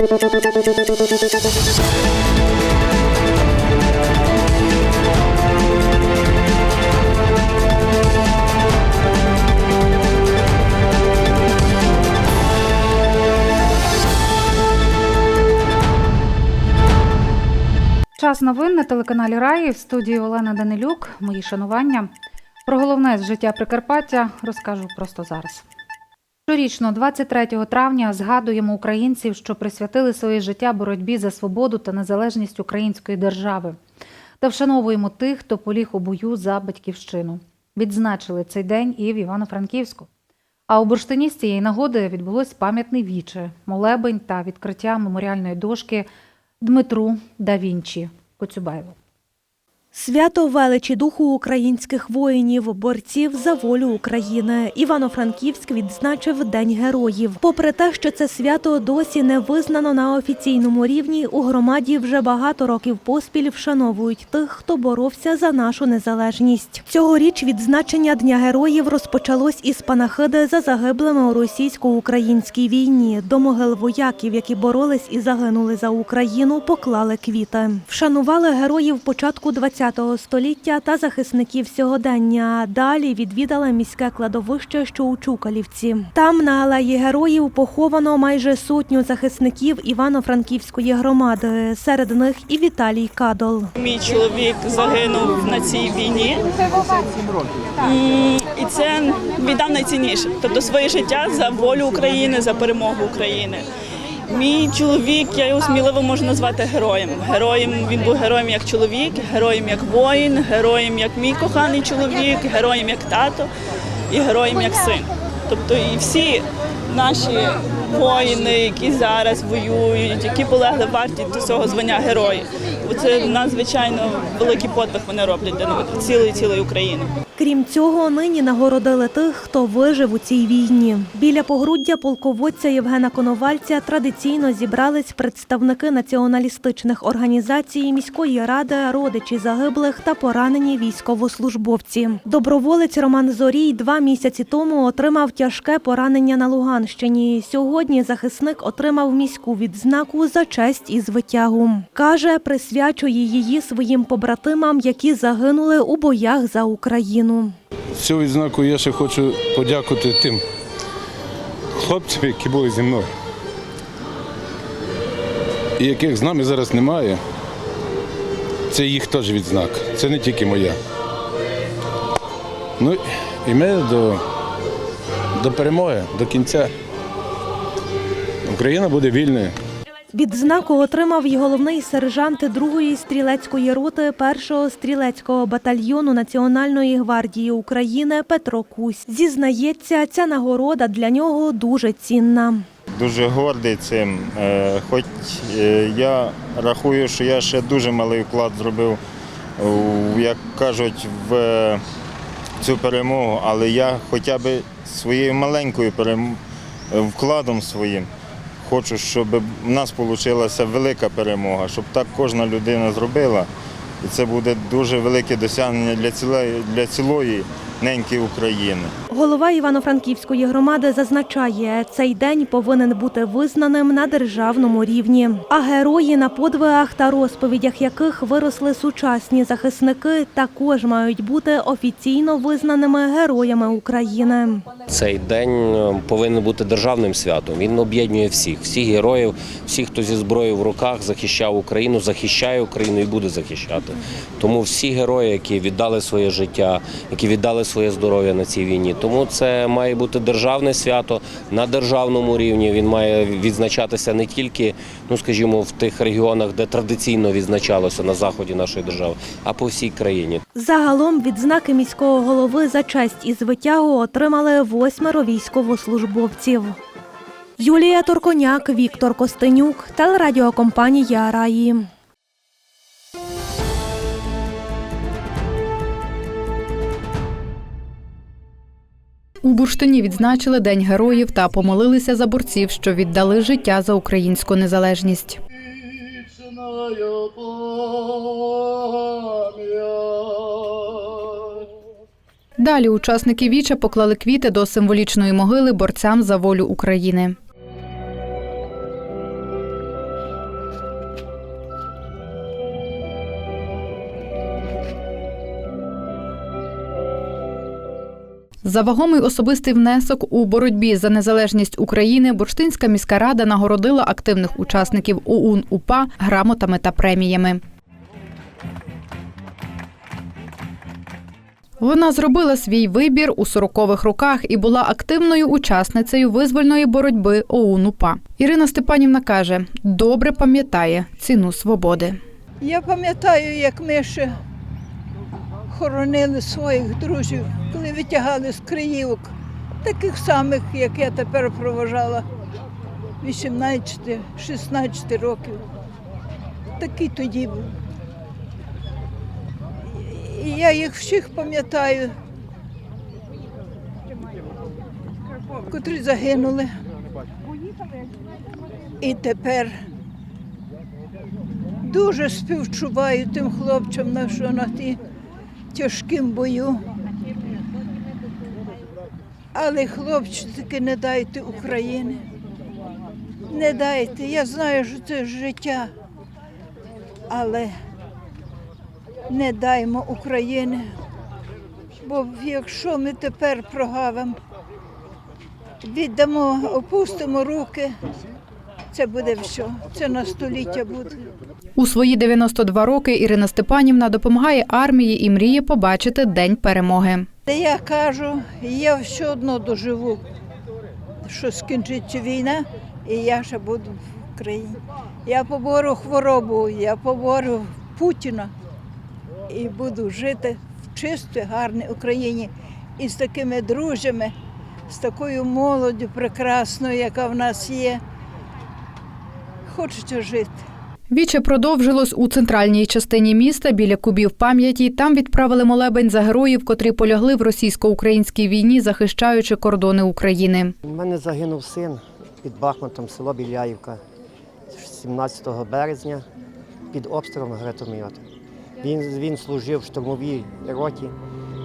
Час новин на телеканалі Раї в студії Олена Данилюк. Мої шанування. Про головне з життя Прикарпаття розкажу просто зараз. Щорічно, 23 травня, згадуємо українців, що присвятили своє життя боротьбі за свободу та незалежність української держави, та вшановуємо тих, хто поліг у бою за батьківщину. Відзначили цей день і в Івано-Франківську. А у бурштині з цієї нагоди відбулось пам'ятний віче, молебень та відкриття меморіальної дошки Дмитру да Вінчі Коцюбаєву. Свято величі духу українських воїнів, борців за волю України. Івано-Франківськ відзначив День героїв. Попри те, що це свято досі не визнано на офіційному рівні, у громаді вже багато років поспіль вшановують тих, хто боровся за нашу незалежність. Цьогоріч відзначення Дня героїв розпочалось із панахиди за загиблими у російсько-українській війні. До могил вояків, які боролись і загинули за Україну, поклали квіти. Вшанували героїв початку ХХ століття та захисників сьогодення. Далі відвідали міське кладовище, що у Чукалівці. Там на алеї героїв поховано майже сотню захисників Івано-Франківської громади. Серед них і Віталій Кадол. Мій чоловік загинув на цій війні. І це віддав найцінніше. Тобто своє життя за волю України, за перемогу України. Мій чоловік, я його сміливо можу назвати героєм. Героєм він був героєм як чоловік, героєм як воїн, героєм як мій коханий чоловік, героєм як тато і героєм як син. Тобто і всі наші воїни, які зараз воюють, які полегли варті до цього звання герої. Це надзвичайно великий подвиг вони роблять для цілої цілої України. Крім цього, нині нагородили тих, хто вижив у цій війні. Біля погруддя полководця Євгена Коновальця традиційно зібрались представники націоналістичних організацій, міської ради, родичі загиблих та поранені військовослужбовці. Доброволець Роман Зорій два місяці тому отримав тяжке поранення на Луганщині. Сьогодні захисник отримав міську відзнаку за честь і звитягу. Каже, присвячує її своїм побратимам, які загинули у боях за Україну. Цю відзнаку я ще хочу подякувати тим хлопцям, які були зі мною. І яких з нами зараз немає. Це їх теж відзнак. Це не тільки моя. Ну і ми до, до перемоги, до кінця. Україна буде вільною. Відзнаку отримав і головний сержант 2-ї стрілецької роти 1-го стрілецького батальйону Національної гвардії України Петро Кусь. Зізнається, ця нагорода для нього дуже цінна. Дуже гордий цим. Е, Хоч е, я рахую, що я ще дуже малий вклад зробив, як кажуть, в цю перемогу, але я хоча б своєю маленькою вкладом своїм хочу, щоб в нас вийшла велика перемога, щоб так кожна людина зробила. І це буде дуже велике досягнення для цілої, для цілої неньки України. Голова Івано-Франківської громади зазначає, цей день повинен бути визнаним на державному рівні. А герої на подвигах та розповідях яких виросли сучасні захисники, також мають бути офіційно визнаними героями України. Цей день е, повинен бути державним святом. Він об'єднує всіх, всіх героїв, всіх, хто зі зброєю в руках захищав Україну, захищає Україну і буде захищати. Тому всі герої, які віддали своє життя, які віддали своє здоров'я на цій війні. Тому це має бути державне свято на державному рівні. Він має відзначатися не тільки, ну скажімо, в тих регіонах, де традиційно відзначалося на заході нашої держави, а по всій країні. Загалом відзнаки міського голови за честь і звитягу отримали восьмеро військовослужбовців. Юлія Турконяк, Віктор Костенюк, телерадіокомпанія Раї. У бурштині відзначили День героїв та помолилися за борців, що віддали життя за українську незалежність. Далі учасники віча поклали квіти до символічної могили борцям за волю України. За вагомий особистий внесок у боротьбі за незалежність України Бурштинська міська рада нагородила активних учасників ОУН УПА грамотами та преміями. Вона зробила свій вибір у 40-х роках і була активною учасницею визвольної боротьби ОУН УПА. Ірина Степанівна каже, добре пам'ятає ціну свободи. Я пам'ятаю, як ми ще хоронили своїх друзів, коли витягали з Криївок, таких самих, як я тепер проважала 18-16 років. Такий тоді був. І я їх всіх пам'ятаю, котрі загинули. І тепер дуже співчуваю тим хлопцям, на що на ті тяжким бою. Але хлопчики, не дайте України. Не дайте. Я знаю, що це життя. Але не даймо України. Бо якщо ми тепер прогавимо, віддамо, опустимо руки, це буде все. Це на століття буде. У свої 92 роки Ірина Степанівна допомагає армії і мріє побачити День перемоги. Я кажу, я все одно доживу, що скінчиться війна, і я ще буду в Україні. Я побору хворобу, я побору Путіна і буду жити в чистій, гарній Україні і з такими друзями, з такою молоддю прекрасною, яка в нас є. Хочеться жити. Віче продовжилось у центральній частині міста біля кубів пам'яті. Там відправили молебень за героїв, котрі полягли в російсько-українській війні, захищаючи кордони України. У мене загинув син під Бахмутом, село Біляївка, 17 березня під обстрілом гранатомета. Він, він служив в штурмовій роті.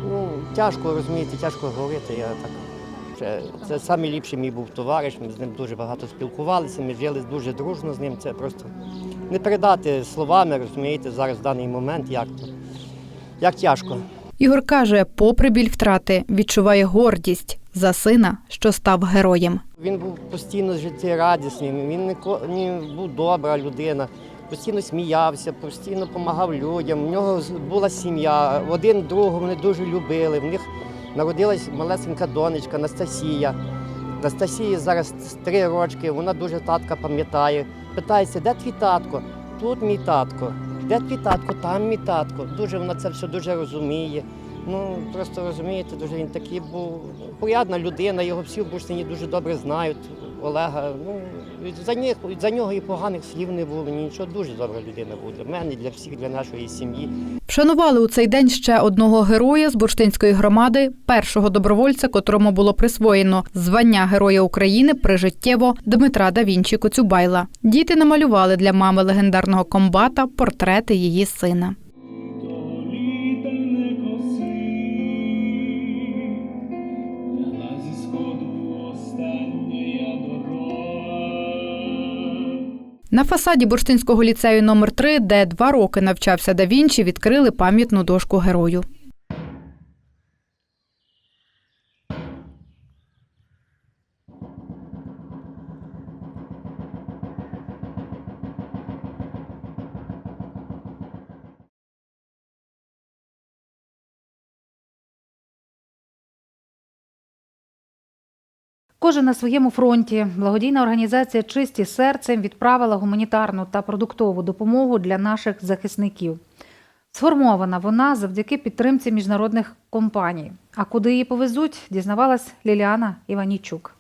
Ну, тяжко розумієте, тяжко говорити. Я так. Це, це найліпший мій був товариш, ми з ним дуже багато спілкувалися, ми жили дуже дружно з ним. Це просто не передати словами, розумієте, зараз в даний момент, як то. Як тяжко. Ігор каже, попри біль втрати, відчуває гордість за сина, що став героєм. Він був постійно життєрадісним, він ні, був добра людина, постійно сміявся, постійно допомагав людям. У нього була сім'я, один другого вони дуже любили. В них народилась малесенька донечка Анастасія. Анастасії зараз три рочки, вона дуже татка пам'ятає. Питається, де твій татко? Тут мій татко. Де твій татко? Там мій татко. Дуже вона це все дуже розуміє. Ну просто розумієте, дуже він такий був порядна людина, його всі в Бурштині дуже добре знають. Олега. Ну за них за нього і поганих слів не було. Нічого дуже добра людина була для мене, для всіх, для нашої сім'ї. Вшанували у цей день ще одного героя з бурштинської громади, першого добровольця, котрому було присвоєно звання Героя України прижиттєво Дмитра да Вінчі Коцюбайла. Діти намалювали для мами легендарного комбата портрети її сина. На фасаді бурштинського ліцею номер 3 де два роки навчався да Вінчі, відкрили пам'ятну дошку герою. Кожен на своєму фронті. Благодійна організація Чисті серцем відправила гуманітарну та продуктову допомогу для наших захисників. Сформована вона завдяки підтримці міжнародних компаній. А куди її повезуть, дізнавалась Ліліана Іванічук.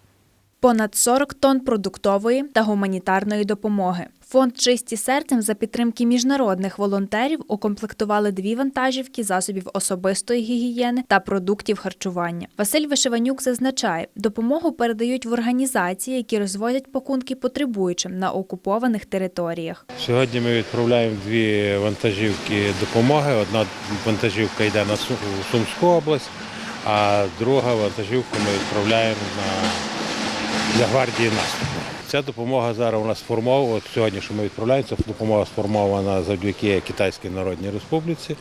Понад 40 тонн продуктової та гуманітарної допомоги. Фонд Чисті серцем за підтримки міжнародних волонтерів укомплектували дві вантажівки засобів особистої гігієни та продуктів харчування. Василь Вишиванюк зазначає, допомогу передають в організації, які розвозять пакунки потребуючим на окупованих територіях. Сьогодні ми відправляємо дві вантажівки допомоги. Одна вантажівка йде на Сумську область, а друга вантажівку ми відправляємо на, для гвардії наступу. Ця допомога зараз у нас сформована. От сьогодні, що ми відправляємо, ця допомога сформована завдяки Китайській Народній Республіці.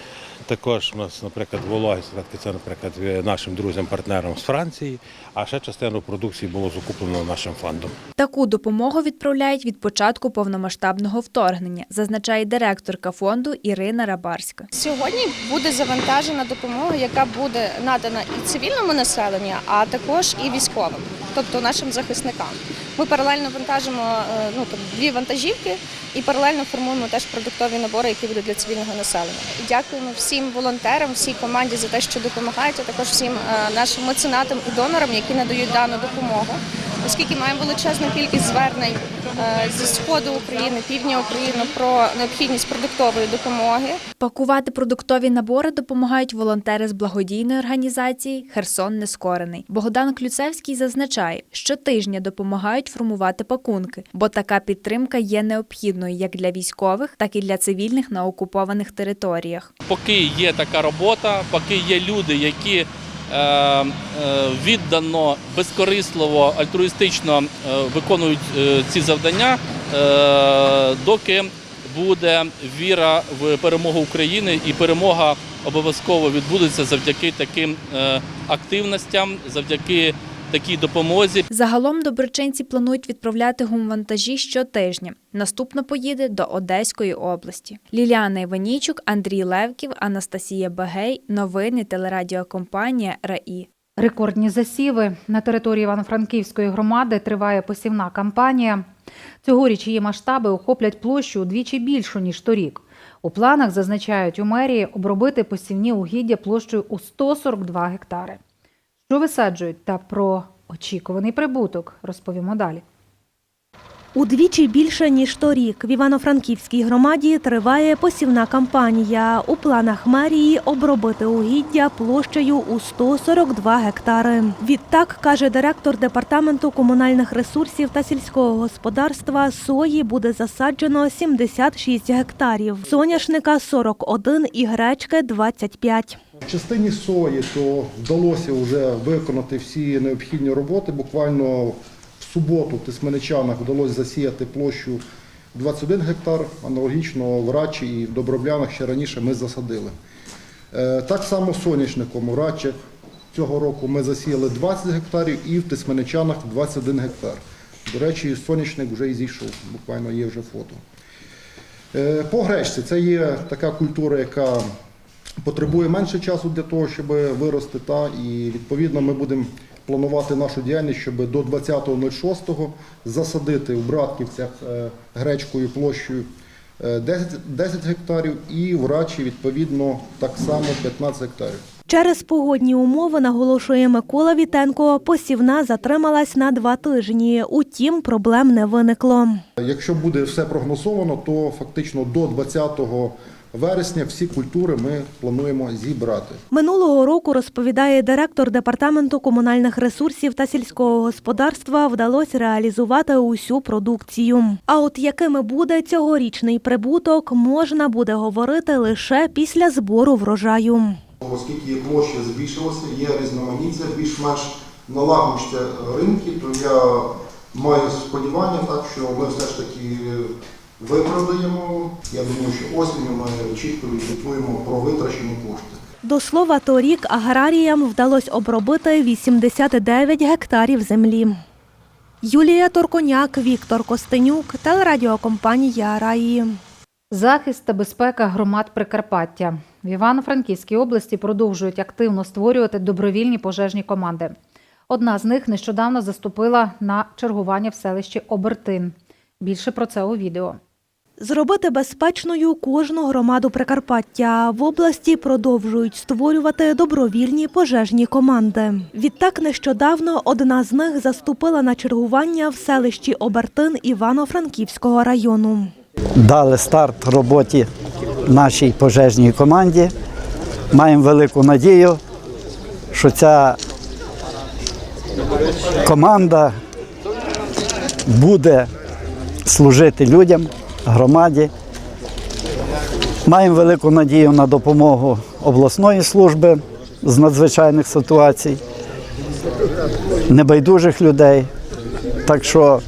Також у нас, наприклад, вологі садки, це, наприклад, нашим друзям-партнерам з Франції, а ще частину продукції було закуплено нашим фондом. Таку допомогу відправляють від початку повномасштабного вторгнення, зазначає директорка фонду Ірина Рабарська. Сьогодні буде завантажена допомога, яка буде надана і цивільному населенню, а також і військовим, тобто нашим захисникам. Ми паралельно вантажимо е, ну, дві вантажівки і паралельно формуємо теж продуктові набори, які будуть для цивільного населення. Дякуємо всім волонтерам, всій команді за те, що допомагають, а також всім е, нашим меценатам і донорам, які надають дану допомогу. Оскільки маємо величезну кількість звернень е, зі сходу України, півдня України про необхідність продуктової допомоги. Пакувати продуктові набори допомагають волонтери з благодійної організації Херсон Нескорений. Богдан Клюцевський зазначає, що тижня допомагають формувати пакунки, бо така підтримка є необхідною як для військових, так і для цивільних на окупованих територіях. поки є така робота, поки є люди, які е, е, віддано, безкорисливо, альтруїстично е, виконують ці завдання, доки буде віра в перемогу України і перемога обов'язково відбудеться завдяки таким активностям, завдяки такій допомозі. Загалом доброчинці планують відправляти гумвантажі щотижня. Наступно поїде до Одеської області. Ліліана Іванійчук, Андрій Левків, Анастасія Багей. Новини телерадіокомпанія РАІ. Рекордні засіви на території Івано-Франківської громади триває посівна кампанія. Цьогоріч її масштаби охоплять площу удвічі більшу ніж торік. У планах зазначають у мерії обробити посівні угіддя площею у 142 гектари. Що висаджують та про очікуваний прибуток розповімо далі. Удвічі більше ніж торік в Івано-Франківській громаді триває посівна кампанія. У планах мерії обробити угіддя площею у 142 гектари. Відтак каже директор департаменту комунальних ресурсів та сільського господарства сої буде засаджено 76 гектарів, соняшника 41 і гречки 25. В частині сої то вдалося вже виконати всі необхідні роботи. Буквально в суботу в Тисменичанах вдалося засіяти площу 21 гектар, аналогічно в Рачі і в Доброблянах ще раніше ми засадили. Е, Так само соняшником у Рачах цього року ми засіяли 20 гектарів і в Тисменичанах 21 гектар. До речі, соняшник вже і зійшов, буквально є вже фото. Е, По гречці це є така культура, яка потребує менше часу для того, щоб вирости. Та, і відповідно ми будемо планувати нашу діяльність, щоб до 20.06 засадити в Братківцях е, гречкою площею е, 10, 10 гектарів і в Рачі відповідно так само 15 гектарів. Через погодні умови, наголошує Микола Вітенко, посівна затрималась на два тижні. Утім, проблем не виникло. Якщо буде все прогнозовано, то фактично до 20 вересня всі культури ми плануємо зібрати. Минулого року, розповідає директор департаменту комунальних ресурсів та сільського господарства, вдалося реалізувати усю продукцію. А от якими буде цьогорічний прибуток, можна буде говорити лише після збору врожаю. Оскільки площа збільшилася, є різноманіття, більш-менш налагоджуються ринки, то я маю сподівання, так, що ми все ж таки виправдаємо. Я думаю, що осінню ми чітко відзвітуємо про витрачені кошти. До слова, торік аграріям вдалося обробити 89 гектарів землі. Юлія Торконяк, Віктор Костенюк, телерадіокомпанія Раї. Захист та безпека громад Прикарпаття в Івано-Франківській області продовжують активно створювати добровільні пожежні команди. Одна з них нещодавно заступила на чергування в селищі Обертин. Bільше про це у відео. Зробити безпечною кожну громаду Прикарпаття в області продовжують створювати добровільні пожежні команди. Відтак нещодавно одна з них заступила на чергування в селищі Обертин Івано-Франківського району. дали старт роботі нашій пожежній команді. Маємо велику надію, що ця команда буде служити людям, громаді. Маємо велику надію на допомогу обласної служби з надзвичайних ситуацій, небайдужих людей. Так що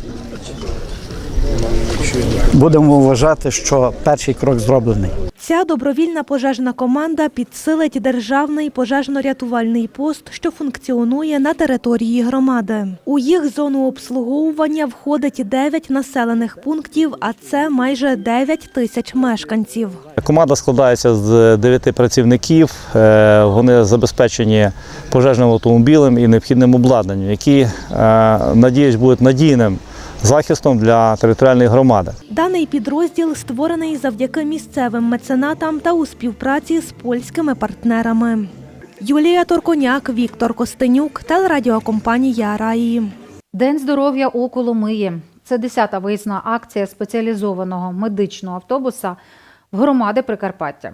будемо вважати, що перший крок зроблений. Ця добровільна пожежна команда підсилить державний пожежно-рятувальний пост, що функціонує на території громади. У їх зону обслуговування входить 9 населених пунктів, а це майже 9 тисяч мешканців. Команда складається з дев'яти працівників. Е, Вони забезпечені пожежним автомобілем і необхідним обладнанням, які е, надіюсь будуть надійним захистом для територіальної громади. Даний підрозділ створений завдяки місцевим меценатам та у співпраці з польськими партнерами. Юлія Торконяк, Віктор Костенюк, телерадіокомпанія Раї. День здоров'я у Коломиї. Це 10-та виїзна акція спеціалізованого медичного автобуса в громади Прикарпаття.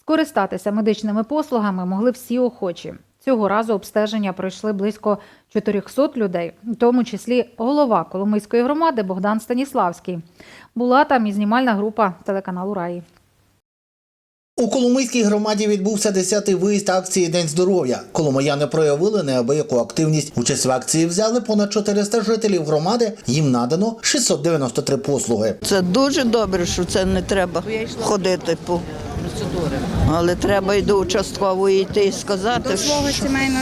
Скористатися медичними послугами могли всі охочі. Цього разу обстеження пройшли близько 400 людей, в тому числі голова Коломийської громади Богдан Станіславський. Була там і знімальна група телеканалу Раї. У Коломийській громаді відбувся 10-й виїзд акції День здоров'я. Коломияни проявили неабияку активність. Участь в акції взяли понад 400 жителів громади. Їм надано 693 послуги. Це дуже добре, що це не треба ходити по процедури. Але треба й до участкової йти і сказати, що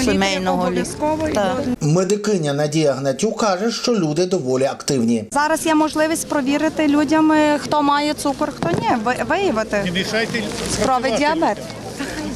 сімейного лікаря. Медикиня Надія Гнатюк каже, що люди доволі активні. Зараз є можливість провірити людям, е, хто має цукор, хто ні, ви- виявити. Справи діабет.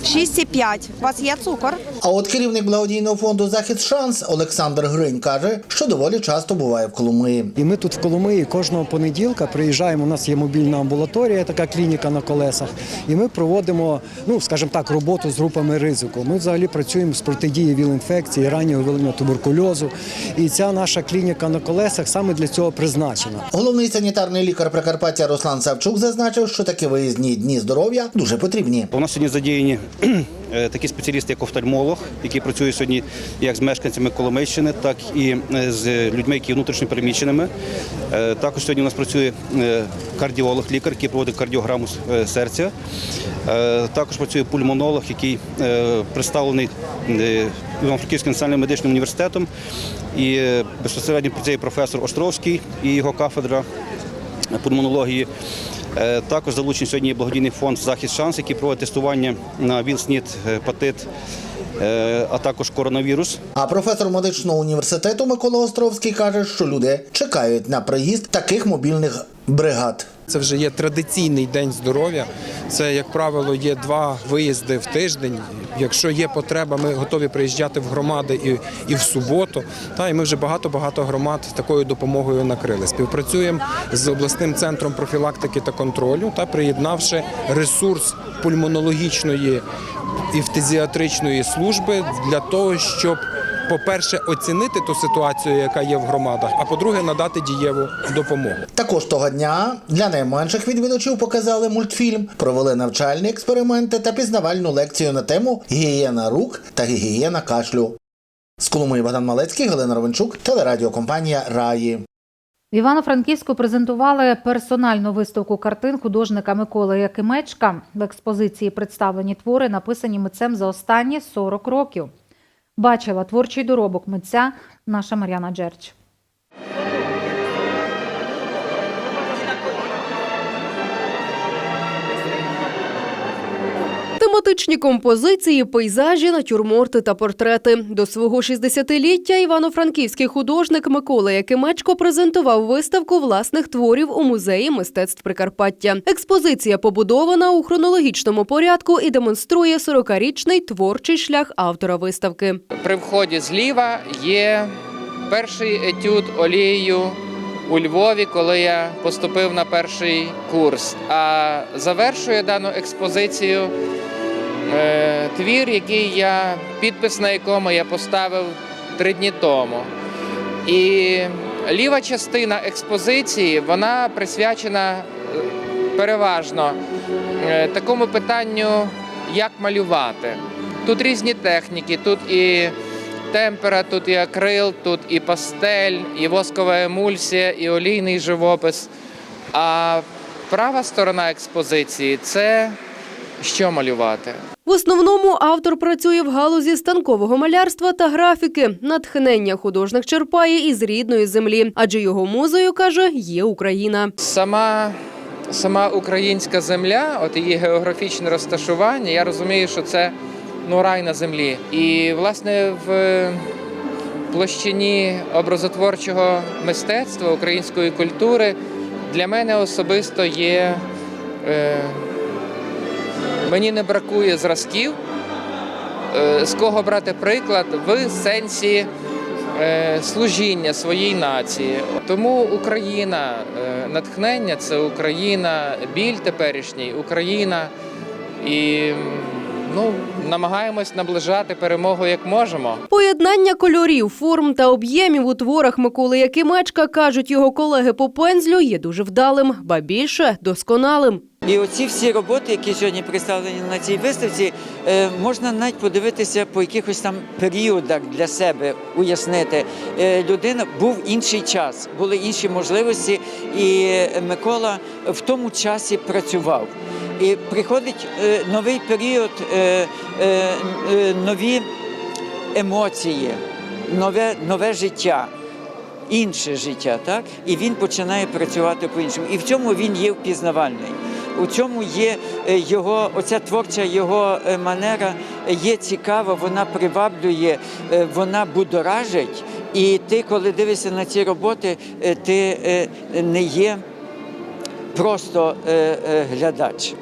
6,5. У вас є цукор? А от керівник благодійного фонду Захід Шанс Олександр Гринь каже, що доволі часто буває в Коломиї. І ми тут в Коломиї кожного понеділка приїжджаємо. У нас є мобільна амбулаторія, така клініка на колесах. І ми проводимо, ну скажімо так, роботу з групами ризику. Ми взагалі працюємо з протидії віл-інфекції, раннього виявлення туберкульозу. І ця наша клініка на колесах саме для цього призначена. Головний санітарний лікар Прикарпаття Руслан Савчук зазначив, що такі виїзні дні здоров'я дуже потрібні. У нас сьогодні задіяні такі спеціалісти, як офтальмолог, який працює сьогодні як з мешканцями Коломийщини, так і е, з людьми, які внутрішньо переміщеними. Е, Також сьогодні у нас працює е, кардіолог, лікар, який проводить кардіограму е, серця. Е, Також працює пульмонолог, який е, представлений е, Івано-Франківським національним медичним університетом. І е, безпосередньо працює професор Островський і його кафедра пульмонології. Е, Також залучений сьогодні благодійний фонд Захист шанс, який проводить тестування на ВІЛ, СНІД, гепатит, е, а також коронавірус. А професор медичного університету Микола Островський каже, що люди чекають на приїзд таких мобільних бригад. Це вже є традиційний день здоров'я. Це, як правило, є два виїзди в тиждень. Якщо є потреба, ми готові приїжджати в громади і, і в суботу. Та і ми вже багато-багато громад такою допомогою накрили. Співпрацюємо з обласним центром профілактики та контролю та приєднавши ресурс пульмонологічної і фтизіатричної служби для того, щоб по-перше, оцінити ту ситуацію, яка є в громадах, а по-друге, надати дієву допомогу. Також того дня для найменших відвідувачів показали мультфільм, провели навчальні експерименти та пізнавальну лекцію на тему гігієна рук та гігієна кашлю. З Коломиї Богдан Малецький, Галина Ровенчук, телерадіокомпанія Раї. В Івано-Франківську презентували персональну виставку картин художника Миколи Якимечка. В експозиції представлені твори, написані митцем за останні 40 років. Бачила творчий доробок митця наша Мар'яна Джерч. Тематичні композиції, пейзажі, натюрморти та портрети. До свого 60-ліття івано-франківський художник Микола Якимечко презентував виставку власних творів у музеї мистецтв Прикарпаття. Експозиція побудована у хронологічному порядку і демонструє 40-річний творчий шлях автора виставки. При вході зліва є перший етюд олією у Львові, коли я поступив на перший курс. А завершує дану експозицію е, твір, який я підпис на якому я поставив три дні тому. І ліва частина експозиції вона присвячена е, переважно е, такому питанню, як малювати. Тут різні техніки, тут і темпера, тут і акрил, тут і пастель, і воскова емульсія, і олійний живопис. А права сторона експозиції це що малювати. В основному автор працює в галузі станкового малярства та графіки. Натхнення художник черпає із рідної землі, адже його музою каже є Україна. Сама, сама українська земля, от її географічне розташування, я розумію, що це ну, рай на землі. І власне в площині образотворчого мистецтва української культури для мене особисто є. Е, мені не бракує зразків, е, з кого брати приклад в сенсі е, служіння своїй нації. Тому Україна, е, натхнення це Україна, біль теперішній, Україна. І ну, намагаємось наближати перемогу як можемо. Поєднання кольорів, форм та об'ємів у творах Миколи Якимечка, кажуть його колеги по пензлю, є дуже вдалим, ба більше досконалим. І оці всі роботи, які сьогодні представлені на цій виставці, е, можна навіть подивитися по якихось там періодах для себе, уяснити. Е, Людина був інший час, були інші можливості, і Микола в тому часі працював. І приходить е, новий період, нові емоції, нове, нове життя. Інше життя, так і він починає працювати по-іншому. І в цьому він є впізнавальний. У цьому є е, його, оця творча його е, манера є цікава, вона приваблює, е, вона будоражить. І ти, коли дивишся на ці роботи, е, ти е, не є просто е, е, глядач.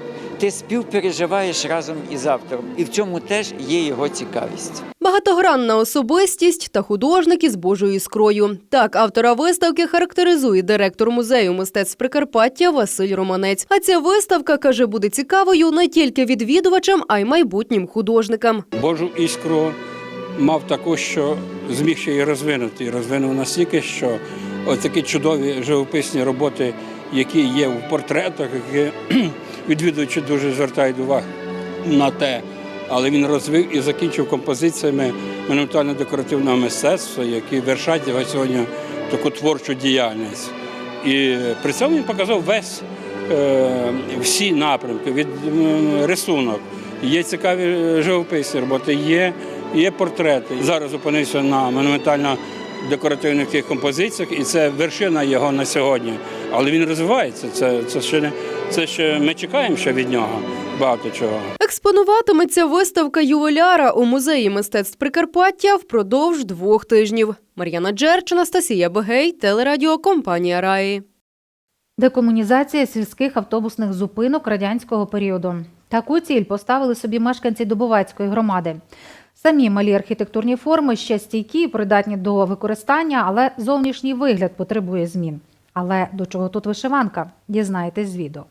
Ти співпереживаєш разом із автором, і в цьому теж є його цікавість. Багатогранна особистість та художник із Божою іскрою. Так автора виставки характеризує директор музею мистецтв Прикарпаття Василь Романець. А ця виставка каже, буде цікавою не тільки відвідувачам, а й майбутнім художникам. Божу іскру мав таку, що зміг ще її розвинути. І розвинув настільки, що ось такі чудові живописні роботи, які є в портретах, які відвідувачі дуже звертають увагу на те. Але він розвив і закінчив композиціями монументально-декоративного мистецтва, які вершать його сьогодні таку творчу діяльність. І при цьому він показав весь е, всі напрямки від рисунок. Є цікаві живописні роботи, є, є портрети. Зараз зупинився на монументально-декоративних композиціях, і це вершина його на сьогодні. Але він розвивається. Це, це ще не це ще ми чекаємо ще від нього багато чого. Експонуватиметься виставка ювеляра у музеї мистецтв Прикарпаття впродовж двох тижнів. Мар'яна Джерч, Анастасія Бегей, телерадіокомпанія Раї. Декомунізація сільських автобусних зупинок радянського періоду. Таку ціль поставили собі мешканці Дубовецької громади. Самі малі архітектурні форми ще стійкі, придатні до використання, але зовнішній вигляд потребує змін. Але до чого тут вишиванка? Дізнаєтесь з відео.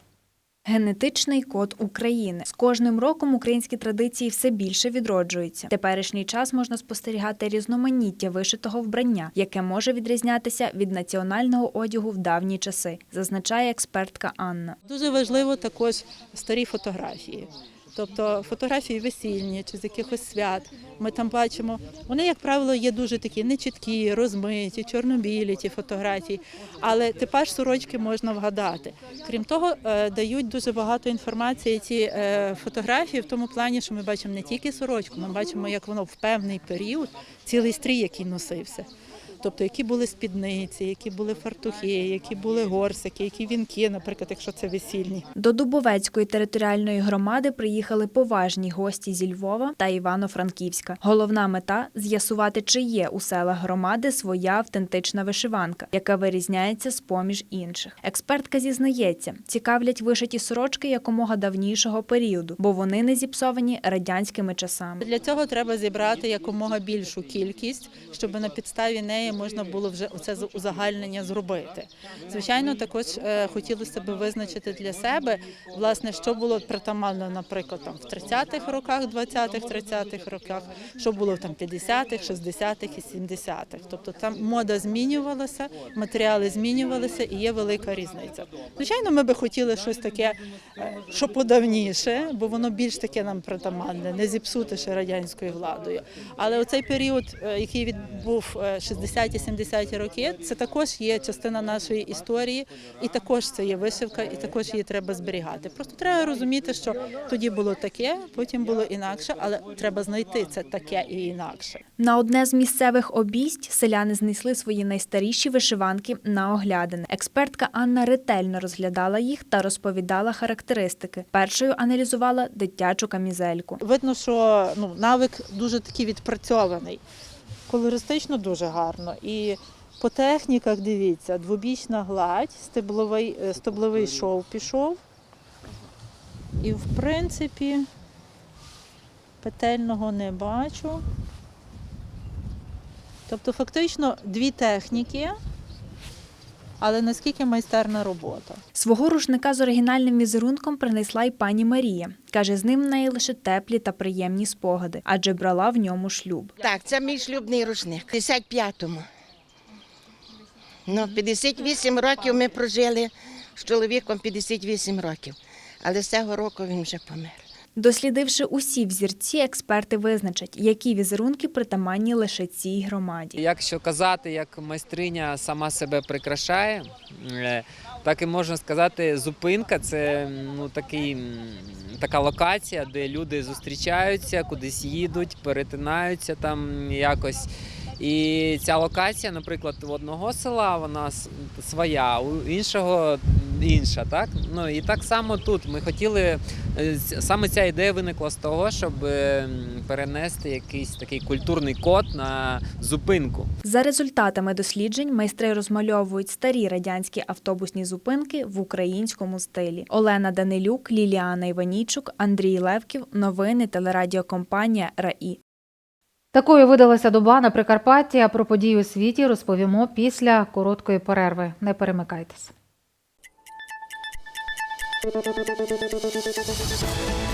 Генетичний код України з кожним роком українські традиції все більше відроджуються. Теперішній час можна спостерігати різноманіття вишитого вбрання, яке може відрізнятися від національного одягу в давні часи, зазначає експертка Анна. Дуже важливо також старі фотографії. Тобто фотографії весільні чи з якихось свят. Ми там бачимо, вони, як правило, є дуже такі нечіткі, розмиті, чорнобілі ті фотографії, але типаж сорочки можна вгадати. Крім того, е, дають дуже багато інформації ці е, фотографії в тому плані, що ми бачимо не тільки сорочку, ми бачимо, як воно в певний період цілий стрій, який носився. Тобто, які були спідниці, які були фартухи, які були горсики, які вінки, наприклад, якщо це весільні. До Дубовецької територіальної громади приїхали поважні гості зі Львова та Івано-Франківська. Головна мета з'ясувати, чи є у селах громади своя автентична вишиванка, яка вирізняється з поміж інших. Експертка зізнається, цікавлять вишиті сорочки якомога давнішого періоду, бо вони не зіпсовані радянськими часами. Для цього треба зібрати якомога більшу кількість, щоб на підставі неї можна було вже оце узагальнення зробити. Звичайно, також е, хотілося б визначити для себе, власне, що було притаманно, наприклад, там в 30-х роках, 20-х, 30-х роках, що було там 50-х, 60-х і 70-х. Тобто там мода змінювалася, матеріали змінювалися і є велика різниця. Звичайно, ми би хотіли щось таке, е, що подавніше, бо воно більш таке нам притаманне, не зіпсуте ще радянською владою. Але оцей період, е, який відбув е, 60 60-70 роки. Це також є частина нашої історії, і також це є вишивка, і також її треба зберігати. Просто треба розуміти, що тоді було таке, потім було інакше, але треба знайти це таке і інакше. На одне з місцевих обійсть селяни знесли свої найстаріші вишиванки на оглядини. Експертка Анна ретельно розглядала їх та розповідала характеристики. Першою аналізувала дитячу камізельку. Видно, що ну, навик дуже такий відпрацьований. Колористично дуже гарно. І по техніках дивіться, двобічна гладь, стебловий, е, стебловий шов пішов. І в принципі петельного не бачу. Тобто, фактично дві техніки, але наскільки майстерна робота. Свого рушника з оригінальним візерунком принесла й пані Марія. Каже, з ним в неї лише теплі та приємні спогади, адже брала в ньому шлюб. Так, це мій шлюбний рушник. В 55-му. Ну, 58 років ми прожили з чоловіком 58 років. Але з цього року він вже помер. Дослідивши усі взірці, експерти визначать, які візерунки притаманні лише цій громаді. Якщо казати, як майстриня сама себе прикрашає, е, так і можна сказати, зупинка це ну, такий, така локація, де люди зустрічаються, кудись їдуть, перетинаються там якось. І ця локація, наприклад, у одного села вона своя, у іншого інша. Так? Ну і так само тут ми хотіли е, саме ця ідея виникла з того, щоб е, перенести якийсь такий культурний код на зупинку. За результатами досліджень майстри розмальовують старі радянські автобусні зупинки в українському стилі. Олена Данилюк, Ліліана Іванійчук, Андрій Левків. Новини телерадіокомпанія РАІ. Такою видалася доба на Прикарпатті. А про події у світі розповімо після короткої перерви. Не перемикайтесь. Thank you.